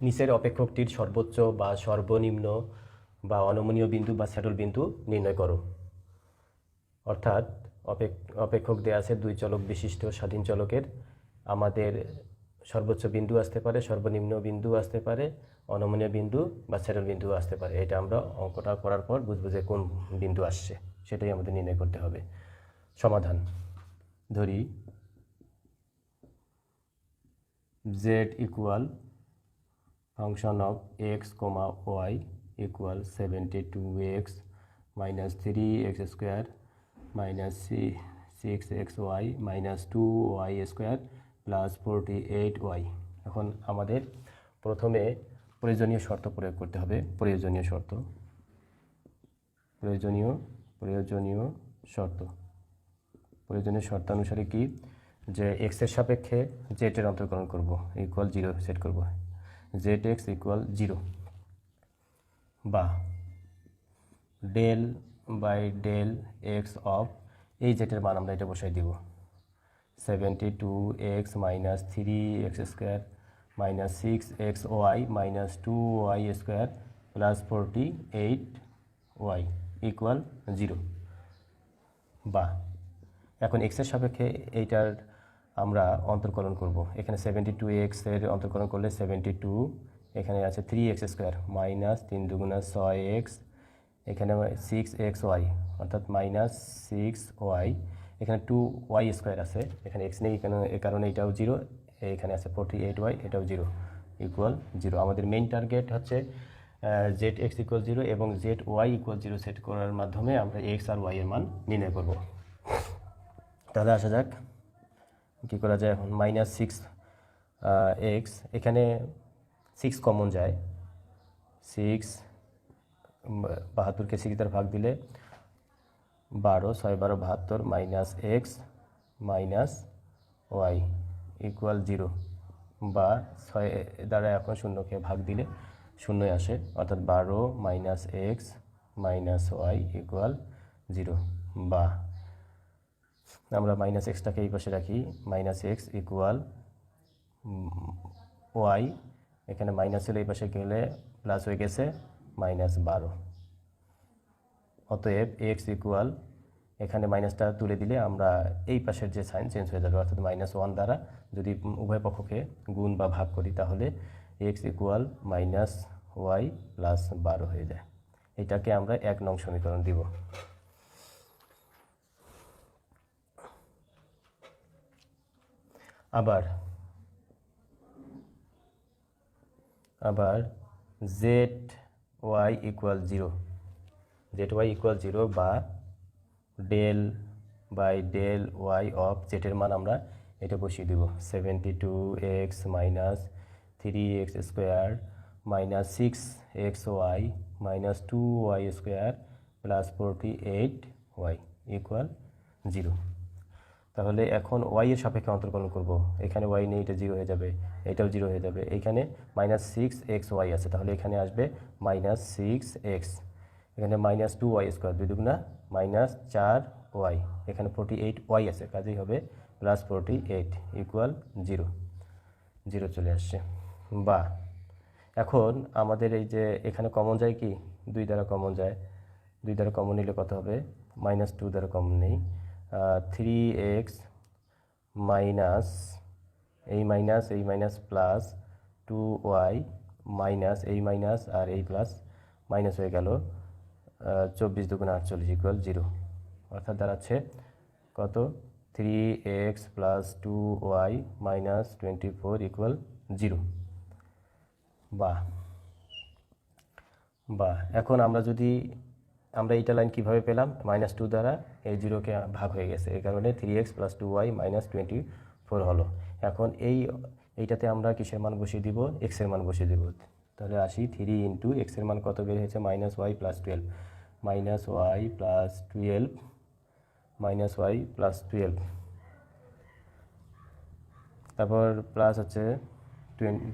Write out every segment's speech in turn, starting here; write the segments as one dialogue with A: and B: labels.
A: নিচের অপেক্ষকটির সর্বোচ্চ বা সর্বনিম্ন বা অনমনীয় বিন্দু বা স্যাডল বিন্দু নির্ণয় করো। অর্থাৎ অপেক- অপেক্ষক দেয়া আছে দুই চলক বিশিষ্ট স্বাধীন চলকের। আমাদের সর্বোচ্চ বিন্দু আসতে পারে, সর্বনিম্ন বিন্দু আসতে পারে, অনমনীয় বিন্দু বা স্যাডল বিন্দু আসতে পারে। এটা আমরা অঙ্কটা করার পর বুঝব যে কোন বিন্দু আসছে। সেটাই আমাদের নির্ণয় করতে হবে। সমাধান। ধরি Z equal function of x comma y equal 72x minus 3x square minus c- 6xy minus 2y square plus 48y এখন আমাদের প্রথমে প্রয়োজনীয় শর্ত প্রয়োগ করতে হবে, প্রয়োজনীয় শর্ত। প্রয়োজনীয় প্রয়োজনীয় শর্ত। প্রয়োজনীয় শর্তানুসারে কি? যে এক্সের সাপেক্ষে জেড এর অন্তর্করণ করব ইকুয়াল জিরো সেট করব। জেড এক্স ইকুয়াল জিরো বা del by del X of এই জেটের মান আমরা এটা বসাই দিব। Seventy two X minus three X square minus six X Y minus two Y square plus forty eight Y equal zero বা এখন এক্সের সাপেক্ষে এইটার আমরা অন্তর্কলন করব। এখানে সেভেন্টি টু এক্সের অন্তর্কলন করলে সেভেন্টি টু এখানে আছে থ্রি এক্স স্কোয়ার মাইনাস তিন দুগুণা ছয় এক্স এখানে সিক্স এক্স ওয়াই অর্থাৎ মাইনাস সিক্স ওয়াই এখানে টু ওয়াই স্কোয়ার আছে, এখানে এক্স নেই এখানে এ কারণে এটাও জিরো এখানে আছে ফোরটি এইট ওয়াই এটাও জিরো ইকুয়াল জিরো আমাদের মেইন টার্গেট হচ্ছে জেড এক্স ইকুয়াল জিরো এবং Z Y equal zero set করার মাধ্যমে আমরা এক্স আর ওয়াই এর মান নির্ণয় করব। তাহলে আসা যাক। কী করা যায় এখন? মাইনাস সিক্স এক্স এখানে সিক্স কমন যায়। সিক্স বাহাত্তরকে সিক্স ভাগ দিলে বারো, ছয় বারো, বাহাত্তর minus X minus Y equal zero বা ছয় দ্বারা এখন শূন্যকে ভাগ দিলে শূন্যই আসে। অর্থাৎ বারো minus X minus Y equal zero বা আমরা মাইনাস এক্সটাকে এই পাশে রাখি মাইনাস এক্স ইকুয়াল ওয়াই এখানে মাইনাস হলে এই পাশে গেলে প্লাস হয়ে গেছে মাইনাস বারো। অতএব এক্স ইকুয়াল এখানে মাইনাসটা তুলে দিলে আমরা এই পাশের যে সাইন চেঞ্জ হয়ে যাবে, অর্থাৎ মাইনাস ওয়ান দ্বারা যদি উভয় পক্ষকে গুণ বা ভাগ করি, তাহলে X equal minus Y plus বারো হয়ে যায়। এটাকে আমরা এক নং সমীকরণ দিব। আবার আবার Z Y equal zero Z Y equal zero বা del by del Y of জেটের মান আমরা এটা বসিয়ে দিব। Seventy two X minus three X square minus six X Y minus two Y square plus forty eight Y equal zero তাহলে এখন Y এর সাপেক্ষে অন্তর্কলন করব। এখানে ওয়াই নেই, এটা জিরো হয়ে যাবে, এটাও জিরো হয়ে যাবে। এইখানে মাইনাস সিক্স এক্স ওয়াই আছে, তাহলে এখানে আসবে মাইনাস সিক্স এক্স এখানে মাইনাস টু ওয়াই স্কোয়ার দুই দুগুণা মাইনাস চার ওয়াই এখানে ফোরটি এইট ওয়াই আছে, কাজেই হবে plus forty eight equal zero zero চলে আসছে। বা, এখন আমাদের এই যে এখানে কমন যায় কি? দুই দ্বারা কমন যায়। দুই দ্বারা কমন নিলে কত হবে? মাইনাস টু দ্বারা কমন নেই। থ্রি এক্স মাইনাস এই মাইনাস এই minus plus two y minus, এই মাইনাস আর এই প্লাস মাইনাস হয়ে গেল চব্বিশ দুগুণ আটচল্লিশ ইকুয়াল জিরো অর্থাৎ দাঁড়াচ্ছে কত? Three x plus two y minus twenty four equal zero বা বা এখন আমরা যদি আমরা এইটা লাইন কীভাবে পেলাম? মাইনাস টু দ্বারা এই জিরোকে ভাগ হয়ে গেছে। এই কারণে three x plus two y minus twenty four হলো। এখন এই, এইটাতে আমরা কিসের মান বসিয়ে দিব? এক্সের মান বসিয়ে দিব। তাহলে আসি থ্রি ইন্টু এক্সের মান কত বের হয়েছে? Minus y plus twelve minus y plus twelve minus y plus twelve তারপর প্লাস হচ্ছে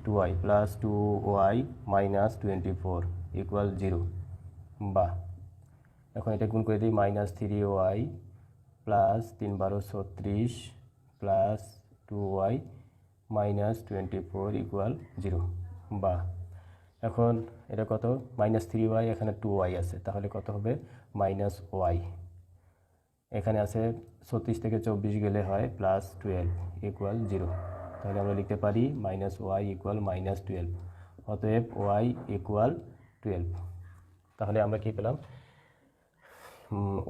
A: two y plus two y minus twenty four equal zero বা এখন এটা গুণ করে দিই মাইনাস থ্রি ওয়াই প্লাস তিন বারো ছত্রিশ plus two y minus twenty four equal zero বা এখন এটা কত? মাইনাস থ্রি ওয়াই এখানে টু ওয়াই আছে। তাহলে কত হবে? মাইনাস ওয়াই এখানে আছে ছত্রিশ থেকে চব্বিশ গেলে হয় প্লাস টুয়েলভ ইকুয়াল জিরো তাহলে আমরা লিখতে পারি minus y equal minus twelve অতএব ওয়াই ইকুয়াল টুয়েলভ তাহলে আমরা কী পেলাম?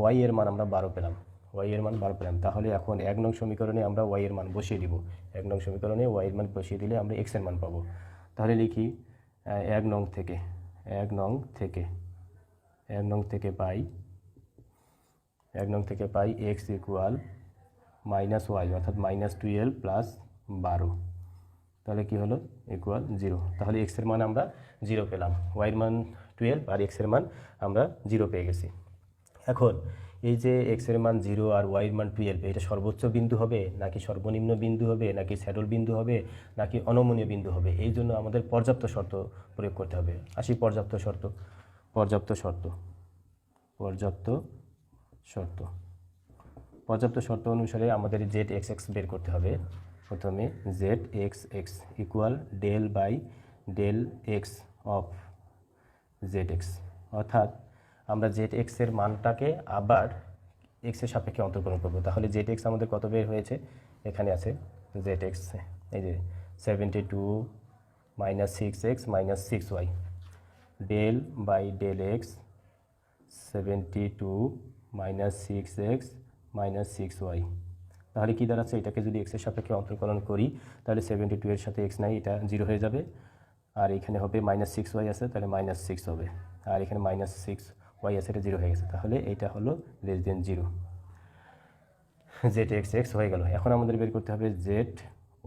A: ওয়াই এর মান আমরা বারো পেলাম। ওয়াই এর মান বারো পেলাম। তাহলে এখন এক নং সমীকরণে আমরা ওয়াই এর মান বসিয়ে দিব। এক নং সমীকরণে ওয়াই এর মান বসিয়ে দিলে আমরা এক্সের মান পাবো। তাহলে লিখি এক নং থেকে, এক নং থেকে, এক নং থেকে পাই, এক নং থেকে পাই এক্স ইকুয়াল মাইনাস ওয়াই অর্থাৎ মাইনাস টুয়েলভ প্লাস বারো। তাহলে কি হলো? ইকুয়াল জিরো তাহলে এক্সের মান আমরা জিরো পেলাম। ওয়াইয়ের মান টুয়েলভ আর এক্সের মান আমরা জিরো পেয়ে গেছি। এখন এই যে এক্সের মান জিরো আর ওয়াইয়ের মান টুয়েলভ এটা সর্বোচ্চ বিন্দু হবে, নাকি সর্বনিম্ন বিন্দু হবে, নাকি স্যাডল বিন্দু হবে, নাকি অনমনীয় বিন্দু হবে? এই জন্য আমাদের পর্যাপ্ত শর্ত প্রয়োগ করতে হবে। আসি পর্যাপ্ত শর্ত। পর্যাপ্ত শর্ত। পর্যাপ্ত শর্ত। পর্যাপ্ত শর্ত অনুসারে আমাদের জেড এক্স এক্স বের করতে হবে। প্রথমে z x x equal del by del x of z x অর্থাৎ আমরা জেড এক্সের মানটাকে আবার এক্সের সাপেক্ষে অন্তর্করণ করব। তাহলে জেড এক্স আমাদের কত বের হয়েছে? এখানে আছে জেড এক্স এই যে seventy two minus six x minus six y del by del x seventy two minus six x minus six y তাহলে কী দাঁড়াচ্ছে? এটাকে যদি এক্সের সাপেক্ষে অন্তর্কলন করি, তাহলে সেভেন্টি টু এর সাথে এক্স নাই, এটা জিরো হয়ে যাবে। আর এখানে হবে মাইনাস সিক্স ওয়াই আছে, তাহলে মাইনাস সিক্স হবে। আর এখানে মাইনাস সিক্স ওয়াই আছে এটা জিরো হয়ে গেছে। তাহলে এইটা হলো less than zero z x x হয়ে গেল। এখন আমাদের বের করতে হবে z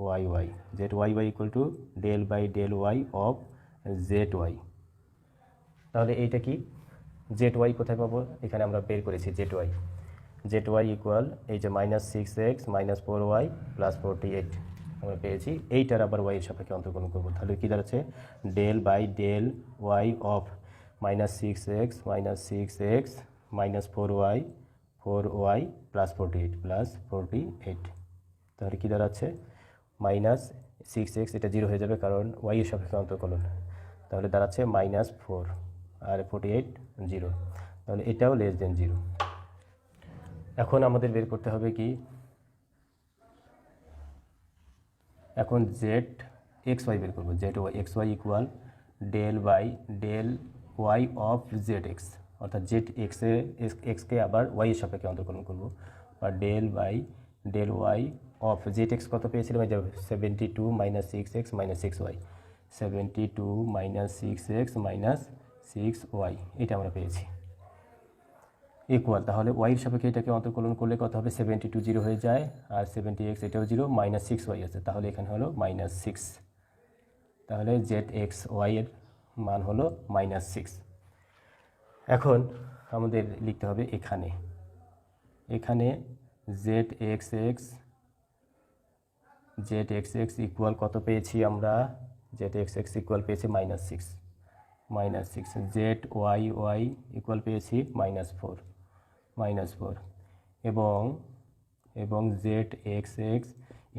A: y y z y y equal to del by del y of z y তাহলে এইটা কি? জেড ওয়াই কোথায় পাবো? এখানে আমরা বের করেছি z y z y equal এই যে minus six x minus four y plus forty eight আমরা পেয়েছি। এইটার আবার ওয়াই এর সাপেক্ষে অন্তর্কলন করব। তাহলে কী দাঁড়াচ্ছে? Del by del y of minus six x minus six x minus four y four y plus forty eight plus forty eight তাহলে কী দাঁড়াচ্ছে? মাইনাস সিক্স এক্স এটা জিরো হয়ে যাবে কারণ ওয়াই এর সাপেক্ষে অন্তর্কলন। তাহলে দাঁড়াচ্ছে মাইনাস ফোর আর ফোর্টি এইট জিরো তাহলে এটাও লেস দেন জিরো এখন আমাদের বের করতে হবে কি? এখন জেড এক্স ওয়াই বের করব। Z y x y equal del by del y of z x অর্থাৎ জেড এক্সে এক্সকে আবার ওয়াই এর সাপেক্ষে অন্তর্কলন করব, বা del by del y of z x কত পেয়েছিলাম? এই যে seventy two minus six x minus six y seventy two minus six x minus six y এটা আমরা পেয়েছি। ইকুয়াল তাহলে ওয়াইয়ের সাপেক্ষে এটাকে অন্তর্কলন করলে কত হবে? সেভেন্টি টু জিরো হয়ে যায়, আর সেভেন্টি এক্স এটাও জিরো মাইনাস সিক্স ওয়াই আছে, তাহলে এখানে হলো মাইনাস সিক্স তাহলে জেড এক্স ওয়াইয়ের মান হলো মাইনাস সিক্স এখন আমাদের লিখতে হবে এখানে। এখানে z x x z x x equal কত পেয়েছি আমরা? জেড এক্স এক্স ইকুয়াল পেয়েছি minus six minus six z y y equal পেয়েছি মাইনাস ফোর মাইনাস ফোর এবং এবং z x x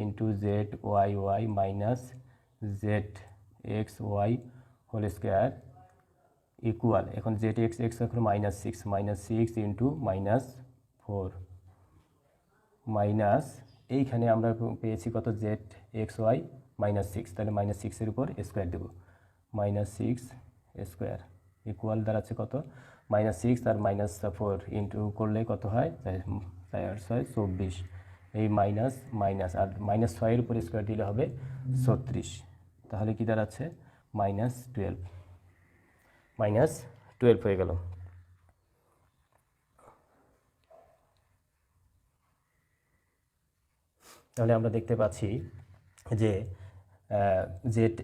A: into z y y minus z x y whole square equal এখন z x x এখন minus six minus six into minus four minus এইখানে আমরা পেয়েছি কত? Z x y minus six তাহলে minus সিক্সের উপর square দেবো। মাইনাস সিক্স স্কোয়ার ইকুয়াল দাঁড়াচ্ছে কত? মাইনাস সিক্স আর মাইনাস ফোর ইন্টু করলে কত হয়? চার ছয়, চব্বিশ। এই মাইনাস মাইনাস আর মাইনাস ছয়ের উপর স্কোয়ার দিলে হবে ছত্রিশ। তাহলে কি দাঁড়াচ্ছে? Minus twelve. মাইনাস টুয়েলভ হয়ে গেল। তাহলে আমরা দেখতে পাচ্ছি যে z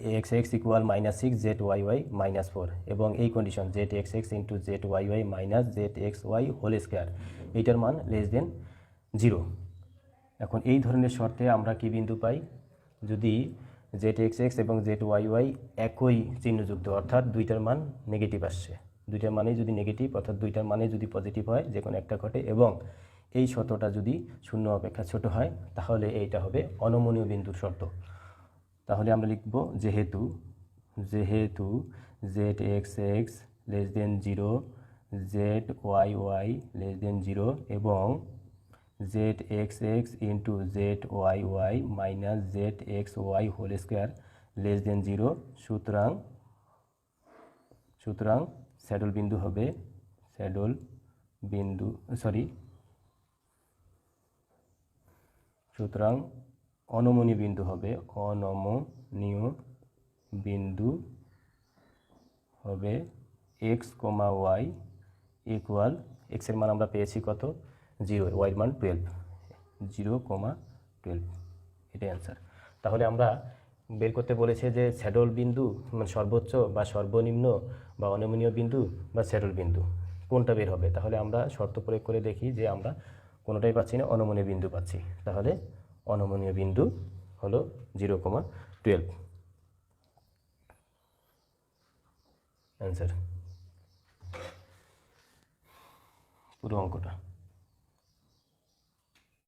A: x x equal minus six z y y minus four এবং এই condition z x x into z y y minus z x y whole square এইটার মান লেস দেন জিরো এখন এই ধরনের শর্তে আমরা কি বিন্দু পাই? যদি জেড এক্স এক্স এবং জেড ওয়াই ওয়াই একই চিহ্নযুক্ত, অর্থাৎ দুইটার মান নেগেটিভ আসছে। দুইটার মানেই যদি নেগেটিভ অর্থাৎ দুইটার মানে যদি পজিটিভ হয় যে কোনো একটা ঘটে, এবং এই শর্তটা যদি শূন্য অপেক্ষা ছোট হয়, তাহলে এইটা হবে অনমনীয় বিন্দুর শর্ত। তাহলে আমরা লিখব যেহেতু যেহেতু z x x less than zero z y y less than zero এবং z x x into z y y minus z x y whole square less than zero সুতরাং সুতরাং স্যাডল বিন্দু হবে, স্যাডল বিন্দু সরি সুতরাং অনমনীয় বিন্দু হবে, অনমনীয় বিন্দু হবে এক্স কমা ওয়াই ইকুয়াল এক্সের মান আমরা পেয়েছি কত? জিরো ওয়াইয়ের মান টুয়েলভ। জিরো কমা টুয়েলভ, এটাই অ্যান্সার তাহলে আমরা বের করতে বলেছে যে স্যাডল বিন্দু মানে সর্বোচ্চ বা সর্বনিম্ন বা অনমনীয় বিন্দু বা স্যাডল বিন্দু, কোনটা বের হবে? তাহলে আমরা শর্ত প্রয়োগ করে দেখি যে আমরা কোনোটাই পাচ্ছি না, অনমনীয় বিন্দু পাচ্ছি। তাহলে অনমনীয় বিন্দু হলো জিরো কমা টুয়েলভ। অ্যান্সার পুরো অঙ্কটা।